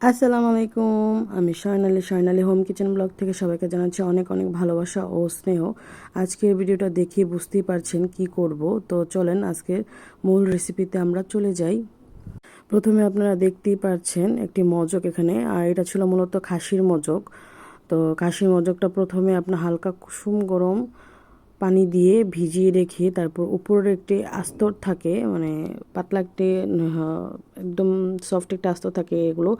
আসসালামু আলাইকুম আমি Swarnali Swarnali home kitchen blog থেকে সবাইকে জানাচ্ছি অনেক অনেক ভালোবাসা ও স্নেহ। আজকের ভিডিওটা দেখে বুঝতেই পারছেন কি করব। তো চলেন আজকের মূল রেসিপিতে আমরা চলে যাই। প্রথমে আপনারা দেখতেই পাচ্ছেন একটি মজক এখানে, আর এটা ছিল মূলত খাসির মজক। তো খাসির মজকটা প্রথমে আপনার হালকা কুসুম গরম পানি দিয়ে ভিজিয়ে রেখে তারপর উপরের একটি আস্তর থাকে মানে পাতলা একটি একদম সফট একটা আস্তর থাকে এগুলো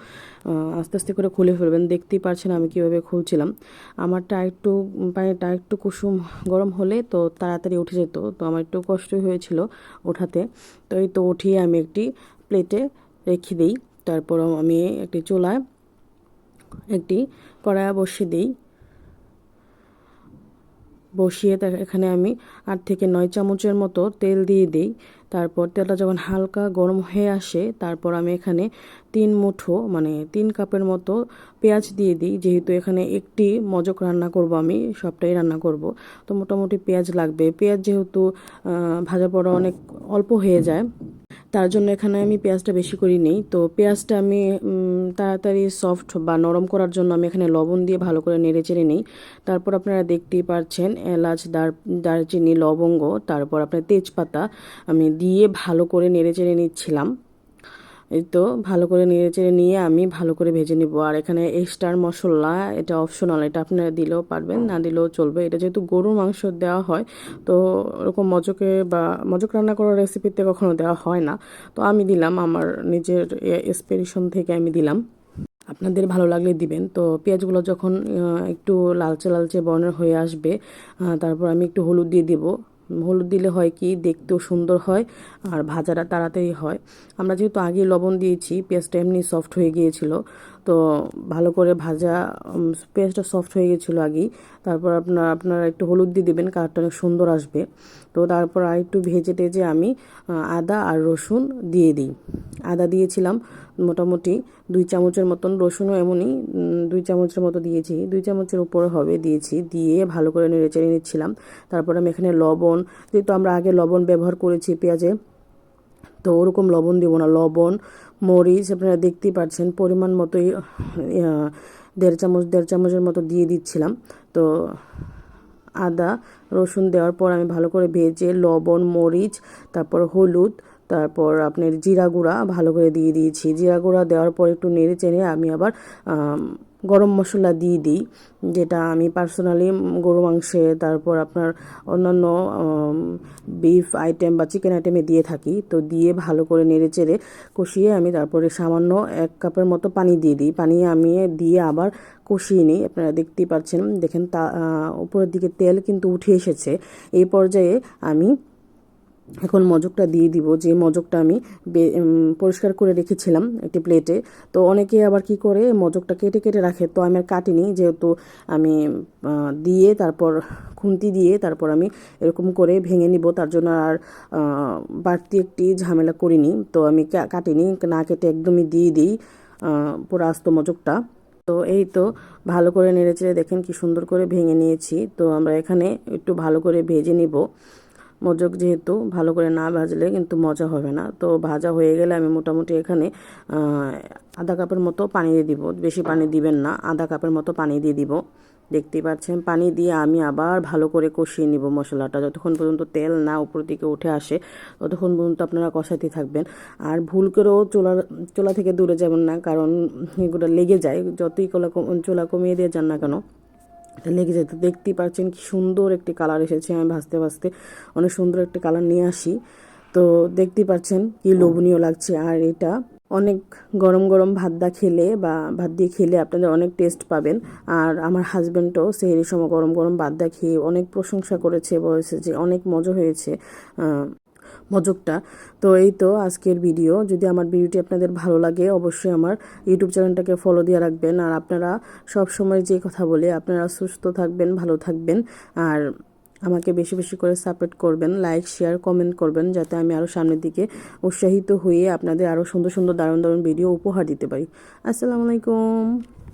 আস্তে আস্তে করে খুলে ফেলবেন। দেখতেই পারছেন আমি কীভাবে খুলছিলাম। আমারটা একটু, পানিটা একটু কুসুম গরম হলে তো তাড়াতাড়ি উঠে যেত, তো আমার একটু কষ্টই হয়েছিল ওঠাতে। তো এই তো উঠিয়ে আমি একটি প্লেটে রেখে দিই। তারপর আমি একটি চুলায় একটি কড়াইয়া বসিয়ে দিই। বসিয়ে এখানে আমি আট থেকে নয় চামচের মতো তেল দিয়ে দিই। তারপর তেলটা যখন হালকা গরম হয়ে আসে, তারপর আমি এখানে তিন মুঠো মানে তিন কাপের মতো পেঁয়াজ দিয়ে দিই। যেহেতু এখানে একটি মজক রান্না করব আমি, সবটাই রান্না করব। তো মোটামুটি পেঁয়াজ লাগবে। পেঁয়াজ যেহেতু ভাজা পড়া অনেক অল্প হয়ে যায় তার জন্য এখানে আমি পেঁয়াজটা বেশি করি নেই। তো পেঁয়াজটা আমি তাড়াতাড়ি সফট বা নরম করার জন্য আমি এখানে লবণ দিয়ে ভালো করে নেড়ে চেড়ে নিই। তারপর আপনারা দেখতেই পাচ্ছেন এলাচ, দার, দারচিনি, লবঙ্গ, তারপর আপনার তেজপাতা আমি দিয়ে ভালো করে নেড়ে চেড়ে নিচ্ছিলাম। এই তো ভালো করে নেড়ে চেড়ে নিয়ে আমি ভালো করে ভেজে নিব। আর এখানে এক্সট্রার মশলা, এটা অপশনাল এটা আপনারা দিলেও পারবেন, না দিলেও চলবে। এটা যেহেতু গরুর মাংস দেওয়া হয়, তো ওরকম মজকে বা মজক রান্না করার রেসিপিতে কখনো দেওয়া হয় না। তো আমি দিলাম আমার নিজের এক্সপিরেশন থেকে আমি দিলাম। আপনাদের ভালো লাগলে দিবেন। তো পেঁয়াজগুলো যখন একটু লালচে লালচে বর্ণের হয়ে আসবে তারপর আমি একটু হলুদ দিয়ে দিব। হলুদ দিলে হয় কি? দেখতেও সুন্দর হয় আর ভাজাটা তাড়াতাড়ি হয়। আমরা যেহেতু আগে লবণ দিয়েছি, পেঁয়াজটা এমনি সফট হয়ে গিয়েছিল। তো ভালো করে ভাজা পেঁয়াজটা সফট হয়ে গেছিল আগেই। তারপর আপনার, আপনারা একটু হলুদ দিয়ে দেবেন, কালারটা অনেক সুন্দর আসবে। তো তারপর আর একটু ভেজে টেজে আমি আদা আর রসুন দিয়ে দিই। আদা দিয়েছিলাম মোটামুটি দুই চামচের মতন, রসুনও এমনই দুই চামচের মতো দিয়েছি। দুই চামচের উপরে হবে দিয়েছি, দিয়ে ভালো করে নেড়ে চেড়ে নিচ্ছিলাম। তারপর আমি এখানে লবণ, যেহেতু আমরা আগে লবণ ব্যবহার করেছি পেঁয়াজে তো ওরকম লবণ দিব না। লবণ, মরিচ, আপনারা দেখতেই পাচ্ছেন পরিমাণ মতোই দেড় চামচ, দেড় চামচের মতো দিয়ে দিচ্ছিলাম। তো আদা, রসুন দেওয়ার পর আমি ভালো করে ভেজে লবণ, মরিচ, তারপর হলুদ, তারপর আপনার জিরা গুঁড়া ভালো করে দিয়ে দিয়েছি। জিরা গুঁড়া দেওয়ার পর একটু নেড়ে চেড়ে আমি আবার গরম মশলা দিয়ে দিই, যেটা আমি পার্সোনালি গরু মাংসে, তারপর আপনার অন্যান্য বিফ আইটেম বা চিকেন আইটেমে দিয়ে থাকি। তো দিয়ে ভালো করে নেড়ে চেড়ে কষিয়ে আমি তারপরে সামান্য এক কাপের মতো পানি দিয়ে দিই। পানি আমি দিয়ে আবার কষিয়ে নিই। আপনারা দেখতেই পাচ্ছেন, দেখেন তা উপরের দিকে তেল কিন্তু উঠে এসেছে। এই পর্যায়ে আমি এখন মজকটা দিয়ে দিব, যে মজকটা আমি পরিষ্কার করে রেখেছিলাম একটি প্লেটে তো অনেকে আবার কি করে, মজকটা কেটে কেটে রাখে। তো আমি আর কাটিনি, যেহেতু আমি দিয়ে তারপর খুন্তি দিয়ে তারপর আমি এরকম করে ভেঙে নিব। তার জন্য আর বাড়তি একটি ঝামেলা করিনি। তো আমি কাটিনি, না কেটে একদমই দিয়ে দিই পুরো আস্ত মজকটা। তো এই তো, ভালো করে নেড়েচেড়ে দেখেন কি সুন্দর করে ভেঙে নিয়েছি। তো আমরা এখানে একটু ভালো করে ভেজে নিব। মজক যেহেতু ভালো করে না ভাজলে কিন্তু মজা হবে না। তো ভাজা হয়ে গেলে আমি মোটামুটি এখানে আধা কাপের মতো পানি দিয়ে দিব। বেশি পানি দিবেন না, আধা কাপের মতো পানি দিয়ে দিব। দেখতেই পাচ্ছেন, পানি দিয়ে আমি আবার ভালো করে কষিয়ে নিব মশলাটা। যতক্ষণ পর্যন্ত তেল না উপর দিকে উঠে আসে, ততক্ষণ পর্যন্ত আপনারা কষাতে থাকবেন। আর ভুল করেও চোলা চোলা থেকে দূরে যাবেন না, কারণ এগুলো লেগে যায়। যতই কোলা চোলা কমিয়ে দিয়ে যান না কেন লেগে যেত দেখতেই পাচ্ছেন কি সুন্দর একটি কালার এসেছে। আমি ভাজতে ভাজতে অনেক সুন্দর একটি কালার নিয়ে আসি। তো দেখতেই পাচ্ছেন কি লোভনীয় লাগছে। আর এটা অনেক গরম গরম ভাত দা খেলে বা ভাত দিয়ে খেলে আপনাদের অনেক টেস্ট পাবেন। আর আমার হাজব্যান্ডও সেই সময় গরম গরম ভাত দা খেয়ে অনেক প্রশংসা করেছে, বলেছে যে অনেক মজা হয়েছে। মজকটা। তো এই তো আজকের ভিডিও। যদি আমার ভিডিওটি আপনাদের ভালো লাগে, অবশ্যই আমার ইউটিউব চ্যানেলটাকে ফলো দিয়ে রাখবেন। আর আপনারা সব সময় যে কথা বলে, আপনারা সুস্থ থাকবেন, ভালো থাকবেন। আর আমাকে বেশি বেশি করে সাপোর্ট করবেন লাইক শেয়ার কমেন্ট করবেন, যাতে আমি আরও সামনের দিকে উৎসাহিত হয়ে আপনাদের আরও সুন্দর সুন্দর দারুণ দারুণ ভিডিও উপহার দিতে পারি। আসসালামু আলাইকুম।